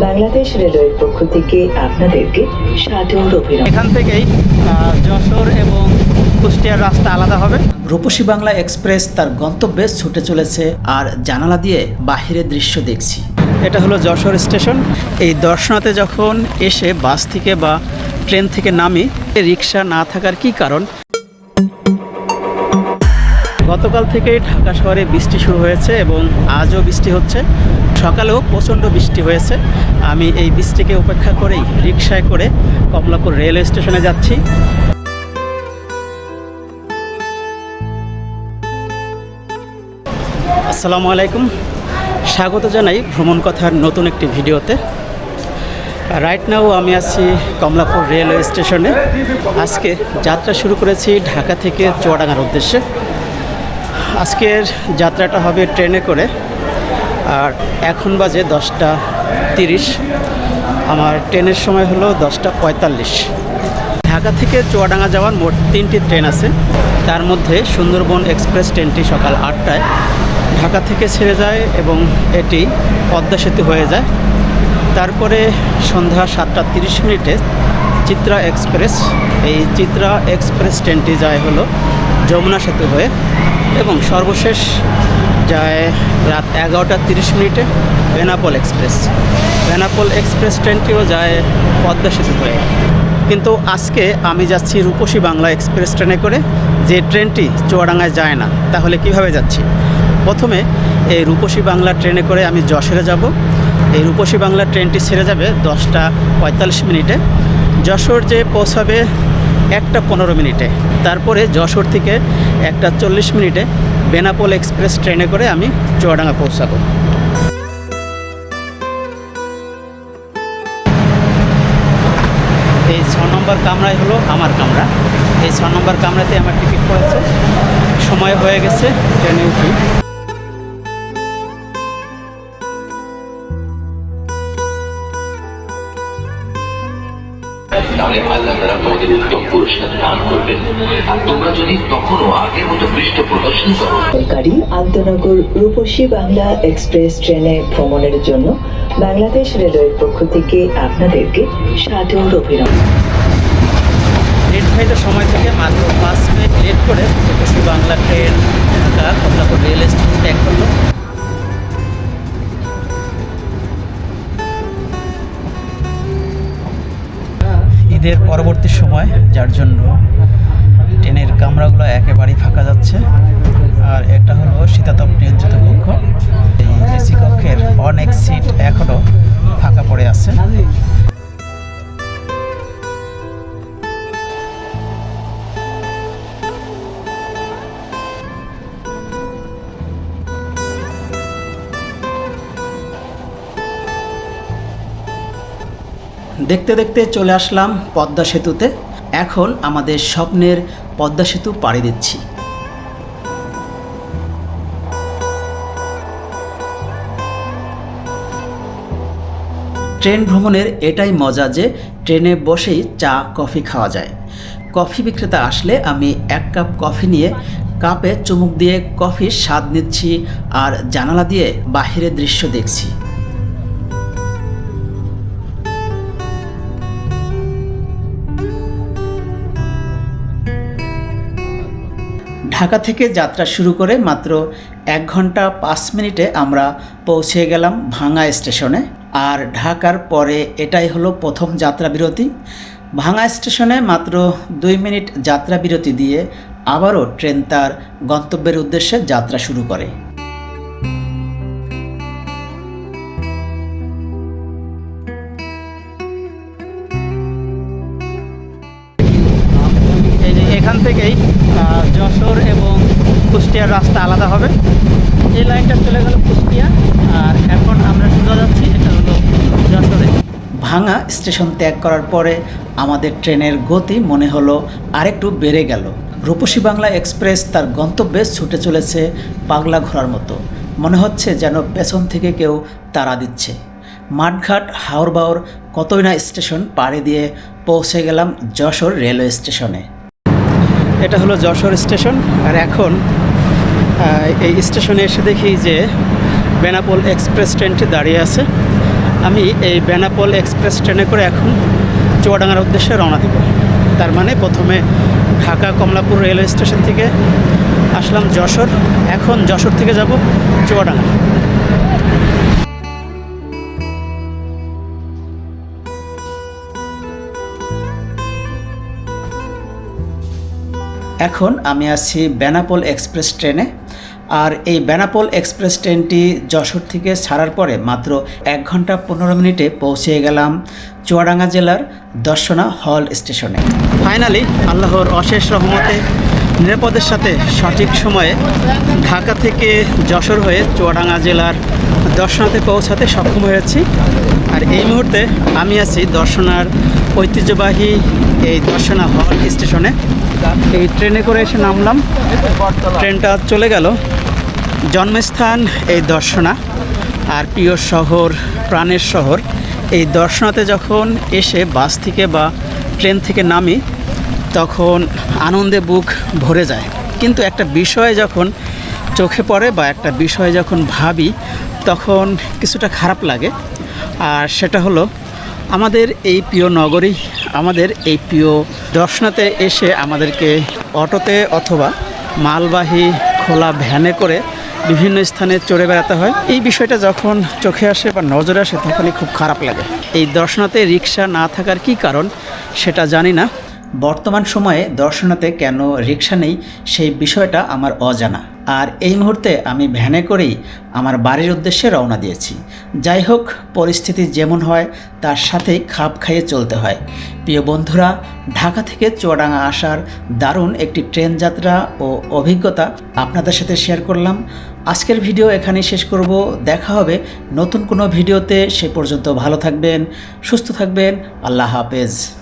বাংলাদেশ রেলওয়ের পক্ষ থেকে আপনাদেরকে সাদর অভিনন্দন। এখান থেকেই আহ, যশোর এবং কুষ্টিয়ার রাস্তা আলাদা হবে। রূপসী বাংলা এক্সপ্রেস তার গন্তব্যে ছুটে চলেছে আর জানালা দিয়ে বাহিরের দৃশ্য দেখছি। এটা হলো যশোর স্টেশন। এই দর্শনাতে যখন এসে বাস থেকে বা ট্রেন থেকে নামি রিক্সা না থাকার কি কারণ? গতকাল থেকে ঢাকা শহরে বৃষ্টি শুরু হয়েছে এবং আজও বৃষ্টি হচ্ছে। সকালেও প্রচণ্ড বৃষ্টি হয়েছে। আমি এই বৃষ্টিকে উপেক্ষা করেই রিক্সায় করে কমলাপুর রেলওয়ে স্টেশনে যাচ্ছি। আসসালামু আলাইকুম। স্বাগত জানাই ভ্রমণ কথার নতুন একটি ভিডিওতে। রাইট নাও আমি আছি কমলাপুর রেলওয়ে স্টেশনে। আজকে যাত্রা শুরু করেছি ঢাকা থেকে চুয়াডাঙ্গার উদ্দেশ্যে। আজকের যাত্রাটা হবে ট্রেনে করে, আর এখন বাজে দশটা তিরিশ। আমার ট্রেনের সময় হলো দশটা পঁয়তাল্লিশ। ঢাকা থেকে চুয়াডাঙ্গা যাওয়ার মোট তিনটি ট্রেন আছে। তার মধ্যে সুন্দরবন এক্সপ্রেস ট্রেনটি সকাল আটটায়। ঢাকা থেকে ছেড়ে যায় এবং এটি পদ্মা সেতু হয়ে যায়। তারপরে সন্ধ্যা সাতটা তিরিশ মিনিটে চিত্রা এক্সপ্রেস। এই চিত্রা এক্সপ্রেস ট্রেনটি যায় হলো যমুনা সেতু হয়ে। এবং সর্বশেষ যায় রাত এগারোটা তিরিশ মিনিটে বেনাপোল এক্সপ্রেস। বেনাপোল এক্সপ্রেস ট্রেনটিও যায় পদ্মা সেতু হয়ে। কিন্তু আজকে আমি যাচ্ছি রূপসী বাংলা এক্সপ্রেস ট্রেনে করে। যে ট্রেনটি চুয়াডাঙ্গায় যায় না, তাহলে কীভাবে যাচ্ছি? প্রথমে এই রূপসী বাংলা ট্রেনে করে আমি যশোরে যাব। এই রূপসী বাংলা ট্রেনটি ছেড়ে যাবে দশটা পঁয়তাল্লিশ মিনিটে। যশোর যে পৌঁছাবে একটা পনেরো মিনিটে। তারপরে যশোর থেকে একটা চল্লিশ মিনিটে বেনাপোল এক্সপ্রেস ট্রেনে করে আমি চুয়াডাঙ্গা পৌঁছাবো। এই ছ নম্বর কামরাই হলো আমার কামরা। এই ছ নম্বর কামরাতে আমার টিকিট পড়েছে। সময় হয়ে গেছে ট্রেনে উঠি। তাহলে আল্লাহ তারা তোমাদের উত্তম পুরস্কার দান করবেন। আর তোমরা যদি তখনও আগের মতো পৃষ্ঠ প্রদর্শন করো। সরকারি আন্তনগর রূপসী বাংলা এক্সপ্রেস ট্রেনে ভ্রমণের জন্য বাংলাদেশ রেলওয়ের পক্ষ থেকে আপনাদেরকে সাদর অভিনন্দন। নির্ধারিত সময় থেকে মাত্র পাঁচ মিনিট লেট করে একুশে Bangla train Dhaka Kamalapur rail station ত্যাগ করল ঈদের পরবর্তী সময়, যার জন্য ট্রেনের কামরাগুলো একেবারেই ফাঁকা যাচ্ছে। আর এটা হলো শীতাতপ নিয়ন্ত্রিত কক্ষ। এই এসি কক্ষের অনেক সিট এখনও ফাঁকা পড়ে আছে। দেখতে দেখতে চলে আসলাম পদ্মা সেতুতে। এখন আমাদের স্বপ্নের পদ্মা সেতু পাড়ি দিচ্ছি। ট্রেন ভ্রমণের এটাই মজা যে ট্রেনে বসেই চা, কফি খাওয়া যায়। কফি বিক্রেতা আসলে আমি এক কাপ কফি নিয়ে কাপে চুমুক দিয়ে কফির স্বাদ নিচ্ছি আর জানালা দিয়ে বাহিরের দৃশ্য দেখছি। ঢাকা থেকে যাত্রা শুরু করে মাত্র এক ঘণ্টা পাঁচ মিনিটে আমরা পৌঁছে গেলাম ভাঙা স্টেশনে। আর ঢাকার পরে এটাই হলো প্রথম যাত্রা বিরতি। ভাঙা স্টেশনে মাত্র দুই মিনিট যাত্রা বিরতি দিয়ে আবারও ট্রেন তার গন্তব্যের উদ্দেশ্যে যাত্রা শুরু করে। থেকেই যশোর এবং কুষ্টিয়ার রাস্তা আলাদা হবে। এই লাইনটা চলে গেল কুষ্টিয়া, আর এখন আমরা সোজা যাচ্ছি, এটা হলো যশোরে। ভাঙা স্টেশন ত্যাগ করার পরে আমাদের ট্রেনের গতি মনে হলো আরেকটু বেড়ে গেল। রূপসী বাংলা এক্সপ্রেস তার গন্তব্যে ছুটে চলেছে পাগলা ঘোরার মতো। মনে হচ্ছে যেন পেছন থেকে কেউ তাড়া দিচ্ছে। মাঠঘাট হাওড় হাওড়বাওর কতই না স্টেশন পাড়ি দিয়ে পৌঁছে গেলাম যশোর রেলওয়ে স্টেশনে। এটা হলো যশোর স্টেশন, আর এখন এই স্টেশনে এসে দেখি যে বেনাপোল এক্সপ্রেস ট্রেনটি দাঁড়িয়ে আছে। আমি এই বেনাপোল এক্সপ্রেস ট্রেনে করে এখন চুয়াডাঙ্গার উদ্দেশ্যে রওনা দেব। তার মানে প্রথমে ঢাকা কমলাপুর রেলওয়ে স্টেশন থেকে আসলাম যশোর। এখন যশোর থেকে যাব চুয়াডাঙ্গা। এখন আমি আছি বেনাপোল এক্সপ্রেস ট্রেনে। আর এই বেনাপোল এক্সপ্রেস ট্রেনটি যশোর থেকে ছাড়ার পরে মাত্র এক ঘণ্টা পনেরো মিনিটে পৌঁছে গেলাম চুয়াডাঙ্গা জেলার দর্শনা হল স্টেশনে। ফাইনালি আল্লাহর অশেষ রহমতে নিরাপদের সাথে সঠিক সময়ে ঢাকা থেকে যশোর হয়ে চুয়াডাঙ্গা জেলার দর্শনাতে পৌঁছাতে সক্ষম হয়েছি। আর এই মুহূর্তে আমি আছি দর্শনার ঐতিহ্যবাহী এই দর্শনা হল স্টেশনে। এই ট্রেনে করে এসে নামলাম। ট্রেনটা চলে গেল। জন্মস্থান এই দর্শনা আর প্রিয় শহর, প্রাণের শহর। এই দর্শনাতে যখন এসে বাস থেকে বা ট্রেন থেকে নামি, তখন আনন্দে বুক ভরে যায়। কিন্তু একটা বিষয় যখন চোখে পড়ে বা একটা বিষয় যখন ভাবি, তখন কিছুটা খারাপ লাগে। আর সেটা হলো আমাদের এই প্রিয় নগরী, আমাদের এই প্রিয় দর্শনাতে এসে আমাদেরকে অটোতে অথবা মালবাহী খোলা ভ্যানে করে বিভিন্ন স্থানে চড়ে বেড়াতে হয়। এই বিষয়টা যখন চোখে আসে বা নজরে আসে তখনই খুব খারাপ লাগে। এই দর্শনাতে রিক্সা না থাকার কি কারণ সেটা জানি না। বর্তমান সময়ে দর্শনাতে কেন রিক্সা নেই সেই বিষয়টা আমার অজানা। আর এই মুহূর্তে আমি ভ্যানে করেই আমার বাড়ির উদ্দেশ্যে রওনা দিয়েছি। যাই হোক, পরিস্থিতি যেমন হয়, তার সাথেই খাপ খাইয়ে চলতে হয়। প্রিয় বন্ধুরা, ঢাকা থেকে চুয়াডাঙ্গা আসার দারুণ একটি ট্রেন যাত্রা ও অভিজ্ঞতা আপনাদের সাথে শেয়ার করলাম। আজকের ভিডিও এখানেই শেষ করব। দেখা হবে নতুন কোনো ভিডিওতে। সে পর্যন্ত ভালো থাকবেন, সুস্থ থাকবেন। আল্লাহ হাফেজ।